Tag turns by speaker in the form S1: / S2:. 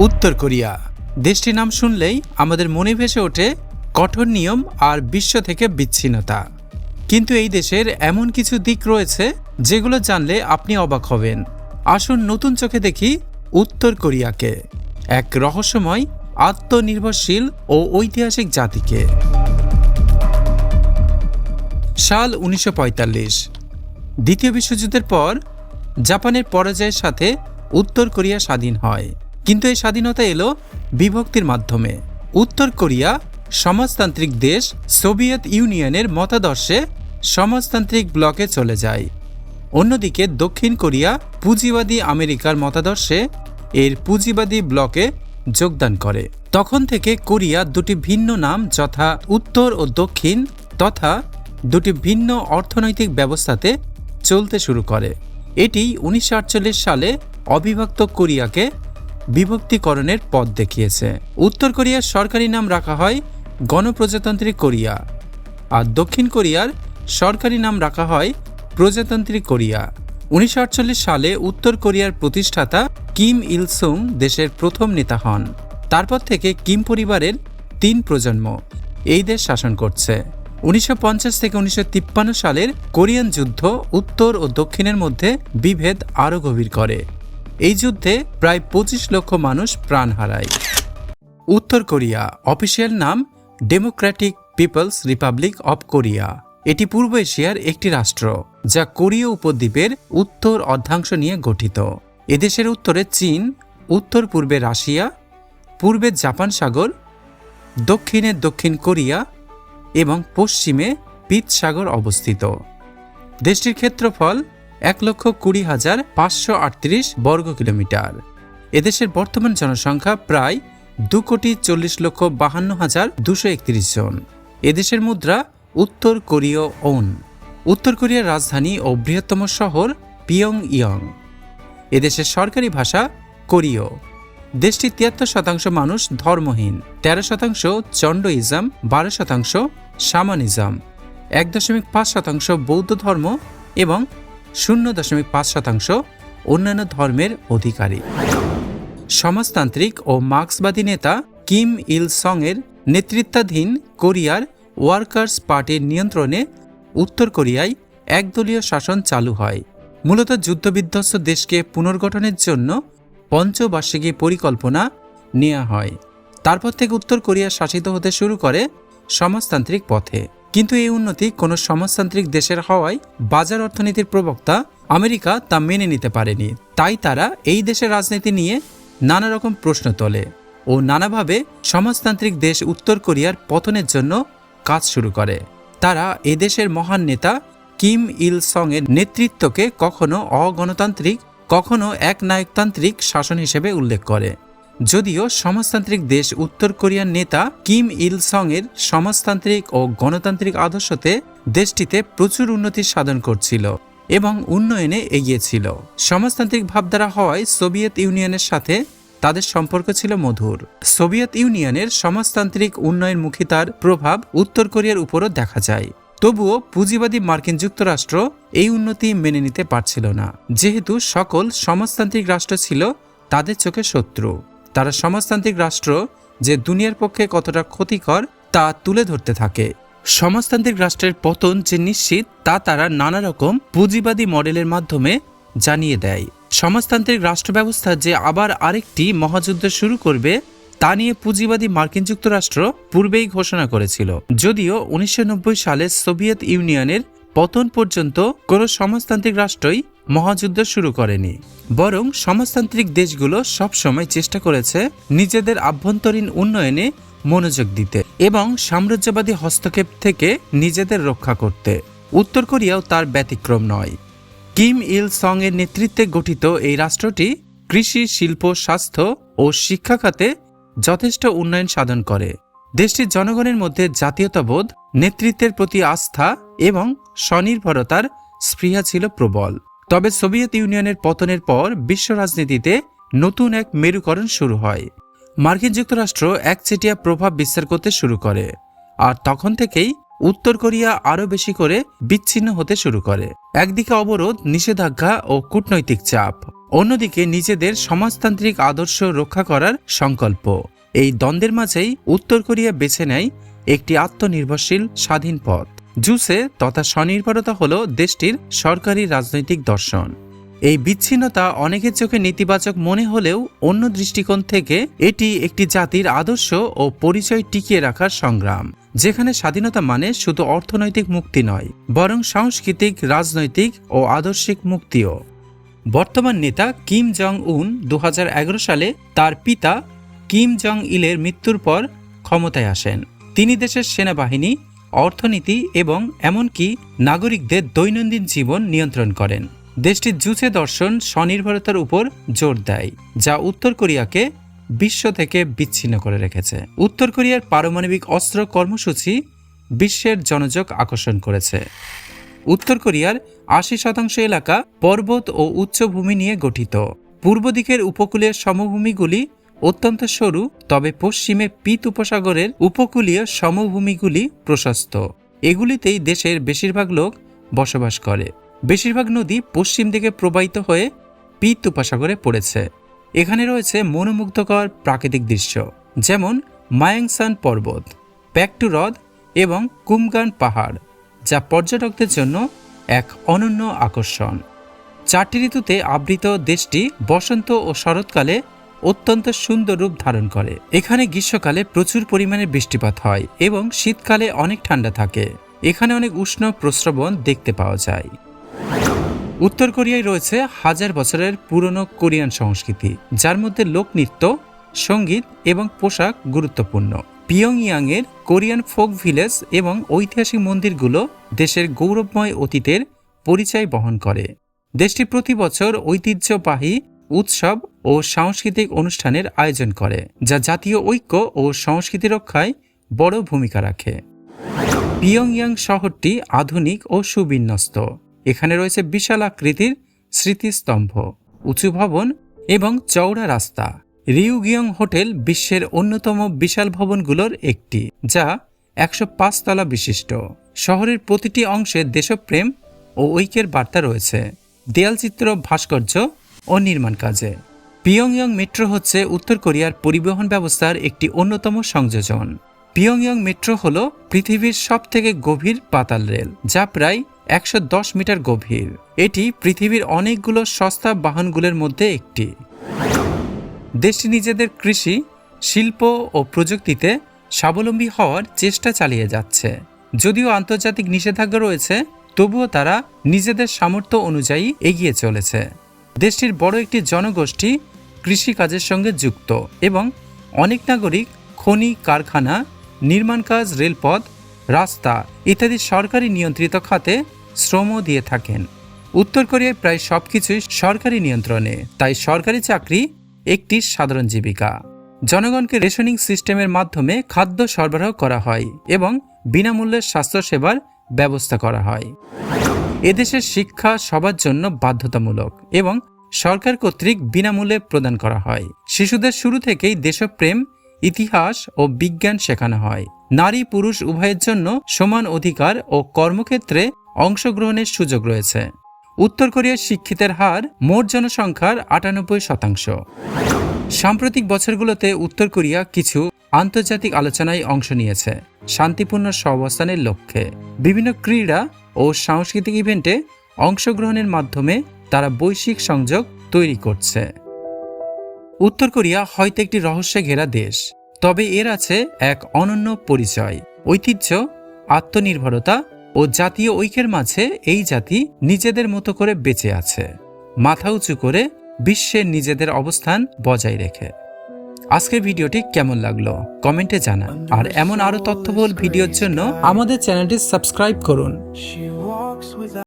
S1: উত্তর কোরিয়া। দেশটির নাম শুনলেই আমাদের মনে ভেসে ওঠে কঠোর নিয়ম আর বিশ্ব থেকে বিচ্ছিন্নতা। কিন্তু এই দেশের এমন কিছু দিক রয়েছে যেগুলো জানলে আপনি অবাক হবেন। আসুন নতুন চোখে দেখি উত্তর কোরিয়াকে, এক রহস্যময়, আত্মনির্ভরশীল ও ঐতিহাসিক জাতিকে। সাল উনিশশো পঁয়তাল্লিশ, দ্বিতীয় বিশ্বযুদ্ধের পর জাপানের পরাজয়ের সাথে উত্তর কোরিয়া স্বাধীন হয়। কিন্তু এই স্বাধীনতা এলো বিভক্তির মাধ্যমে। উত্তর কোরিয়া, সমাজতান্ত্রিক দেশ সোভিয়েত ইউনিয়নের মতাদর্শে সমাজতান্ত্রিক ব্লকে চলে যায়। অন্যদিকে দক্ষিণ কোরিয়া, পুঁজিবাদী আমেরিকার মতাদর্শে এর পুঁজিবাদী ব্লকে যোগদান করে। তখন থেকে কোরিয়া দুটি ভিন্ন নাম যথা উত্তর ও দক্ষিণ তথা দুটি ভিন্ন অর্থনৈতিক ব্যবস্থাতে চলতে শুরু করে। এটি উনিশশো আটচল্লিশ সালে অবিভক্ত কোরিয়াকে বিভক্তিকরণের পথ দেখিয়েছে। উত্তর কোরিয়ার সরকারি নাম রাখা হয় গণপ্রজাতন্ত্রী কোরিয়া। আর দক্ষিণ কোরিয়ার সরকারি নাম রাখা হয় প্রজাতন্ত্রী কোরিয়া। উনিশশো আটচল্লিশ সালে উত্তর কোরিয়ার প্রতিষ্ঠাতা কিম ইল সুং দেশের প্রথম নেতা হন। তারপর থেকে কিম পরিবারের তিন প্রজন্ম এই দেশ শাসন করছে। উনিশশো পঞ্চাশ থেকে উনিশশো তিপ্পান্ন সালের কোরিয়ান যুদ্ধ উত্তর ও দক্ষিণের মধ্যে বিভেদ আরও গভীর করে। এই যুদ্ধে প্রায় পঁচিশ লক্ষ মানুষ প্রাণ হারায়। উত্তর কোরিয়া। অফিসিয়াল নাম Democratic People's Republic of Korea এটি পূর্ব এশিয়ার একটি রাষ্ট্র, যা কোরীয় উপদ্বীপের উত্তর অর্ধাংশ নিয়ে গঠিত। এদেশের উত্তরে চীন, উত্তর পূর্বে রাশিয়া, পূর্বে জাপান সাগর, দক্ষিণে দক্ষিণ কোরিয়া এবং পশ্চিমে পিত সাগর অবস্থিত। দেশটির ক্ষেত্রফল এক লক্ষ কুড়ি হাজার পাঁচশো আটত্রিশ বর্গ কিলোমিটার। এদেশের বর্তমান জনসংখ্যা প্রায় দু কোটি চল্লিশ লক্ষ বাহান্ন হাজার দুশো একত্রিশ জন। এদেশের মুদ্রা উত্তর কোরীয় ওন। উত্তর কোরিয়ার রাজধানী ও বৃহত্তম শহর পিয়ং ইয়ং এদেশের সরকারি ভাষা কোরীয়। দেশটির তিয়াত্তর শতাংশ মানুষ ধর্মহীন, তেরো শতাংশ চণ্ডইজম বারো শতাংশ শামানিজম, এক দশমিক পাঁচ শতাংশ বৌদ্ধ ধর্ম এবং শূন্য দশমিক পাঁচ শতাংশ অন্যান্য ধর্মের অধিকারী। সমাজতান্ত্রিক ও মার্ক্সবাদী নেতা কিম ইল সং এর নেতৃত্বাধীন কোরিয়ার ওয়ার্কার্স পার্টির নিয়ন্ত্রণে উত্তর কোরিয়ায় একদলীয় শাসন চালু হয়। মূলত যুদ্ধবিধ্বস্ত দেশকে পুনর্গঠনের জন্য পঞ্চবার্ষিকী পরিকল্পনা নেওয়া হয়। তারপর থেকে উত্তর কোরিয়া শাসিত হতে শুরু করে সমাজতান্ত্রিক পথে। কিন্তু এই উন্নতি কোনো সমাজতান্ত্রিক দেশের হওয়ায় বাজার অর্থনীতির প্রবক্তা আমেরিকা তা মেনে নিতে পারেনি। তাই তারা এই দেশের রাজনীতি নিয়ে নানা রকম প্রশ্ন তোলে ও নানাভাবে সমাজতান্ত্রিক দেশ উত্তর কোরিয়ার পতনের জন্য কাজ শুরু করে। তারা এদেশের মহান নেতা কিম ইল সং এর নেতৃত্বকে কখনো অগণতান্ত্রিক, কখনো এক নায়কতান্ত্রিক শাসন হিসেবে উল্লেখ করে। যদিও সমাজতান্ত্রিক দেশ উত্তর কোরিয়ার নেতা কিম ইল এর সমাজতান্ত্রিক ও গণতান্ত্রিক আদর্শতে দেশটিতে প্রচুর উন্নতি সাধন করছিল এবং উন্নয়নে এগিয়েছিল। সমাজতান্ত্রিক ভাবধারা হওয়ায় সোভিয়েত ইউনিয়নের সাথে তাদের সম্পর্ক ছিল মধুর। সোভিয়েত ইউনিয়নের সমাজতান্ত্রিক উন্নয়নমুখিতার প্রভাব উত্তর কোরিয়ার উপরও দেখা যায়। তবুও পুঁজিবাদী মার্কিন যুক্তরাষ্ট্র এই উন্নতি মেনে নিতে পারছিল না। যেহেতু সকল সমাজতান্ত্রিক রাষ্ট্র ছিল, তাদের চোখে শত্রু। তারা সমাজতান্ত্রিক রাষ্ট্র যে দুনিয়ার পক্ষে কতটা ক্ষতিকর তা তুলে ধরতে থাকে। সমাজতান্ত্রিক রাষ্ট্রের পতন যে নিশ্চিত, তা তারা নানা রকম পুঁজিবাদী মডেলের মাধ্যমে জানিয়ে দেয়। সমাজতান্ত্রিক রাষ্ট্র ব্যবস্থা যে আবার আরেকটি মহাযুদ্ধ শুরু করবে, তা নিয়ে পুঁজিবাদী মার্কিন যুক্তরাষ্ট্র পূর্বেই ঘোষণা করেছিল। যদিও উনিশশো নব্বই সালে সোভিয়েত ইউনিয়নের পতন পর্যন্ত কোনো সমাজতান্ত্রিক রাষ্ট্রই মহাযুদ্ধ শুরু করেনি। বরং সমাজতান্ত্রিক দেশগুলো সবসময় চেষ্টা করেছে নিজেদের আভ্যন্তরীণ উন্নয়নে মনোযোগ দিতে এবং সাম্রাজ্যবাদী হস্তক্ষেপ থেকে নিজেদের রক্ষা করতে। উত্তর কোরিয়াও তার ব্যতিক্রম নয়। কিম ইল সং এর নেতৃত্বে গঠিত এই রাষ্ট্রটি কৃষি, শিল্প, স্বাস্থ্য ও শিক্ষা খাতে যথেষ্ট উন্নয়ন সাধন করে। দেশটির জনগণের মধ্যে জাতীয়তাবোধ, নেতৃত্বের প্রতি আস্থা এবং স্বনির্ভরতার স্পৃহা ছিল প্রবল। তবে সোভিয়েত ইউনিয়নের পতনের পর বিশ্ব রাজনীতিতে নতুন এক মেরুকরণ শুরু হয়। মার্কিন যুক্তরাষ্ট্র একচেটিয়া প্রভাব বিস্তার করতে শুরু করে আর তখন থেকেই উত্তর কোরিয়া আরও বেশি করে বিচ্ছিন্ন হতে শুরু করে। একদিকে অবরোধ, নিষেধাজ্ঞা ও কূটনৈতিক চাপ, অন্যদিকে নিজেদের সমাজতান্ত্রিক আদর্শ রক্ষা করার সংকল্প। এই দ্বন্দ্বের মাঝেই উত্তর কোরিয়া বেছে নেয় একটি আত্মনির্ভরশীল স্বাধীন পথ। জুসে তথা স্বনির্ভরতা হল দেশটির সরকারি রাজনৈতিক দর্শন। এই বিচ্ছিন্নতা অনেকের চোখে নেতিবাচক মনে হলেও অন্য দৃষ্টিকোণ থেকে এটি একটি জাতির আদর্শ ও পরিচয় টিকিয়ে রাখার সংগ্রাম, যেখানে স্বাধীনতা মানে শুধু অর্থনৈতিক মুক্তি নয়, বরং সাংস্কৃতিক, রাজনৈতিক ও আদর্শিক মুক্তিও। বর্তমান নেতা কিম জং উন দু হাজার এগারো সালে তার পিতা কিম জং ইলের মৃত্যুর পর ক্ষমতায় আসেন। তিনি দেশের সেনাবাহিনী অর্থনীতি এবং এমনকি নাগরিকদের দৈনন্দিন জীবন নিয়ন্ত্রণ করেন। দেশটির জুচে দর্শন স্বনির্ভরতার উপর জোর দেয়, যা উত্তর কোরিয়াকে বিশ্ব থেকে বিচ্ছিন্ন করে রেখেছে। উত্তর কোরিয়ার পারমাণবিক অস্ত্র কর্মসূচি বিশ্বের জনযোগ আকর্ষণ করেছে। উত্তর কোরিয়ার আশি শতাংশ এলাকা পর্বত ও উচ্চভূমি নিয়ে গঠিত। পূর্ব দিকের উপকূলের সমভূমিগুলি অত্যন্ত সরু, তবে পশ্চিমে পিত উপসাগরের উপকূলীয় সমভূমিগুলি প্রশস্ত। এগুলিতেই দেশের বেশিরভাগ লোক বসবাস করে। বেশিরভাগ নদী পশ্চিম দিকে প্রবাহিত হয়ে পিত উপসাগরে পড়েছে। এখানে রয়েছে মনোমুগ্ধকর প্রাকৃতিক দৃশ্য, যেমন মায়াংসান পর্বত প্যাকটু হ্রদ এবং কুমগান পাহাড়, যা পর্যটকদের জন্য এক অনন্য আকর্ষণ। চারটি ঋতুতে আবৃত দেশটি বসন্ত ও শরৎকালে অত্যন্ত সুন্দর রূপ ধারণ করে। এখানে গ্রীষ্মকালে প্রচুর পরিমাণে বৃষ্টিপাত হয় এবং শীতকালে অনেক ঠান্ডা থাকে। এখানে অনেক উষ্ণ প্রস্রবণ দেখতে পাওয়া যায়। উত্তর কোরিয়ায় রয়েছে হাজার বছরের পুরনো কোরিয়ান সংস্কৃতি, যার মধ্যে লোকনৃত্য, সংগীত এবং পোশাক গুরুত্বপূর্ণ। পিয়ংইয়াং এর কোরিয়ান ফোক ভিলেজ এবং ঐতিহাসিক মন্দিরগুলো দেশের গৌরবময় অতীতের পরিচয় বহন করে। দেশটি প্রতি বছর ঐতিহ্যবাহী উৎসব ও সাংস্কৃতিক অনুষ্ঠানের আয়োজন করে, যা জাতীয় ঐক্য ও সংস্কৃতি রক্ষায় বড় ভূমিকা রাখে। পিয়ংইয়াং শহরটি আধুনিক ও সুবিন্যস্ত। এখানে রয়েছে বিশাল আকৃতির স্মৃতিস্তম্ভ, উঁচু ভবন এবং চওড়া রাস্তা। রিউগিয়ং হোটেল বিশ্বের অন্যতম বিশাল ভবনগুলোর একটি, যা একশো তলা বিশিষ্ট। শহরের প্রতিটি অংশে দেশপ্রেম ও ঐক্যের বার্তা রয়েছে। দেয়ালচিত্র ভাস্কর্য ও নির্মাণ কাজে। পিয়ংইয়ং মেট্রো হচ্ছে উত্তর কোরিয়ার পরিবহন ব্যবস্থার একটি অন্যতম সংযোজন। পিয়ংইয়ং মেট্রো হল পৃথিবীর সবথেকে গভীর পাতাল রেল, যা প্রায় একশো দশ মিটার গভীর। এটি পৃথিবীর অনেকগুলো সস্তা বাহনগুলোর মধ্যে একটি। দেশটি নিজেদের কৃষি, শিল্প ও প্রযুক্তিতে স্বাবলম্বী হওয়ার চেষ্টা চালিয়ে যাচ্ছে। যদিও আন্তর্জাতিক নিষেধাজ্ঞা রয়েছে, তবুও তারা নিজেদের সামর্থ্য অনুযায়ী এগিয়ে চলেছে। দেশটির বড় একটি জনগোষ্ঠী কৃষিকাজের সঙ্গে যুক্ত এবং অনেক নাগরিক খনি, কারখানা, নির্মাণ কাজ, রেলপথ, রাস্তা ইত্যাদি সরকারি নিয়ন্ত্রিত খাতে শ্রমও দিয়ে থাকেন। উত্তর কোরিয়ায় প্রায় সবকিছুই সরকারি নিয়ন্ত্রণে, তাই সরকারি চাকরি একটি সাধারণ জীবিকা। জনগণকে রেশনিং সিস্টেমের মাধ্যমে খাদ্য সরবরাহ করা হয় এবং বিনামূল্যে স্বাস্থ্যসেবার ব্যবস্থা করা হয়। এদেশের শিক্ষা সবার জন্য বাধ্যতামূলক এবং সরকার কর্তৃক বিনামূল্যে প্রদান করা হয়। শিশুদের শুরু থেকেই দেশপ্রেম, ইতিহাস ও বিজ্ঞান শেখানো হয়। নারী পুরুষ উভয়ের জন্য সমান অধিকার ও কর্মক্ষেত্রে অংশগ্রহণের সুযোগ রয়েছে। উত্তর কোরিয়ার শিক্ষিতের হার মোট জনসংখ্যার আটানব্বই শতাংশ। সাম্প্রতিক বছরগুলোতে উত্তর কোরিয়া কিছু আন্তর্জাতিক আলোচনায় অংশ নিয়েছে। শান্তিপূর্ণ সহাবস্থানের লক্ষ্যে। বিভিন্ন ক্রীড়া ও সাংস্কৃতিক ইভেন্টে অংশগ্রহণের মাধ্যমে তারা বৈশ্বিক সংযোগ তৈরি করছে। উত্তর কোরিয়া হয়তো একটি রহস্যে ঘেরা দেশ, তবে এর আছে এক অনন্য পরিচয়। ঐতিহ্য, আত্মনির্ভরতা ও জাতীয় ঐক্যের মাঝে এই জাতি নিজেদের মতো করে বেঁচে আছে। মাথা উঁচু করে বিশ্বের নিজেদের অবস্থান বজায় রেখে। আজকের ভিডিওটি কেমন লাগল? কমেন্টে জানান। আর এমন আরও তথ্যবহুল ভিডিওর জন্য আমাদের চ্যানেলটি সাবস্ক্রাইব করুন।